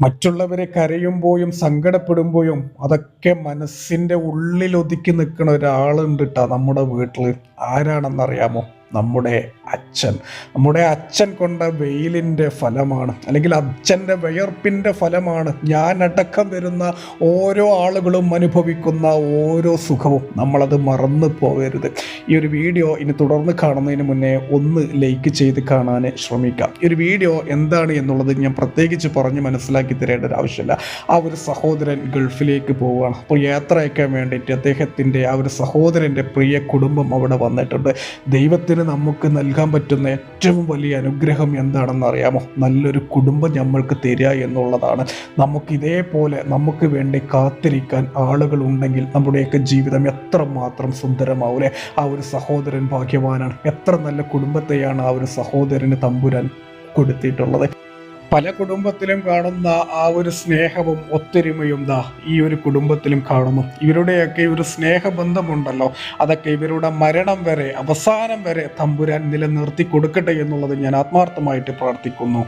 മറ്റുള്ളവരെ കരയുമ്പോഴും സങ്കടപ്പെടുമ്പോഴും അതൊക്കെ മനസ്സിന്റെ ഉള്ളിൽ ഒതുക്കി നിൽക്കുന്ന ഒരാളുണ്ട് കേട്ടോ നമ്മുടെ വീട്ടിൽ. ആരാണെന്നറിയാമോ? നമ്മുടെ അച്ഛൻ. നമ്മുടെ അച്ഛൻ കൊണ്ട വെയിലിന്റെ ഫലമാണ് അല്ലെങ്കിൽ അച്ഛന്റെ വിയർപ്പിന്റെ ഫലമാണ് ഞാൻ അടക്കം വരുന്ന ഓരോ ആളുകളും അനുഭവിക്കുന്ന ഓരോ സുഖവും. നമ്മളത് മറന്നു പോകരുത്. ഈ ഒരു വീഡിയോ ഇനി തുടർന്ന് കാണുന്നതിന് മുന്നേ ഒന്ന് ലൈക്ക് ചെയ്ത് കാണാൻ ശ്രമിക്കാം. ഈ ഒരു വീഡിയോ എന്താണ് എന്നുള്ളത് ഞാൻ പ്രത്യേകിച്ച് പറഞ്ഞ് മനസ്സിലാക്കി തരേണ്ട ഒരു ആവശ്യമില്ല. ആ ഒരു സഹോദരൻ ഗൾഫിലേക്ക് പോവുകയാണ്. അപ്പോൾ യാത്ര അയക്കാൻ വേണ്ടിയിട്ട് അദ്ദേഹത്തിന്റെ ആ ഒരു സഹോദരന്റെ പ്രിയ കുടുംബം അവിടെ വന്നിട്ടുണ്ട്. നമുക്ക് നൽകാൻ പറ്റുന്ന ഏറ്റവും വലിയ അനുഗ്രഹം എന്താണെന്ന് അറിയാമോ? നല്ലൊരു കുടുംബം നമ്മൾക്ക് തരിക എന്നുള്ളതാണ്. നമുക്ക് ഇതേപോലെ നമുക്ക് വേണ്ടി കാത്തിരിക്കാൻ ആളുകൾ ഉണ്ടെങ്കിൽ നമ്മുടെയൊക്കെ ജീവിതം എത്രമാത്രം സുന്ദരമാവൂലെ? ആ ഒരു സഹോദരൻ ഭാഗ്യവാനാണ്. എത്ര നല്ല കുടുംബത്തെയാണ് ആ ഒരു സഹോദരന് തമ്പുരാൻ കൊടുത്തിട്ടുള്ളത്. പല കുടുംബത്തിലും കാണുന്ന ആ ഒരു സ്നേഹവും ഒത്തൊരുമയും ദാ ഈ ഒരു കുടുംബത്തിലും കാണുന്നു. ഇവരുടെയൊക്കെ ഒരു സ്നേഹബന്ധമുണ്ടല്ലോ. അതൊക്കെ ഇവരുടെ മരണം വരെ അവസാനം വരെ തമ്പുരാൻ നിലനിർത്തി കൊടുക്കട്ടെ എന്നുള്ളത് ഞാൻ ആത്മാർത്ഥമായിട്ട് പ്രാർത്ഥിക്കുന്നു.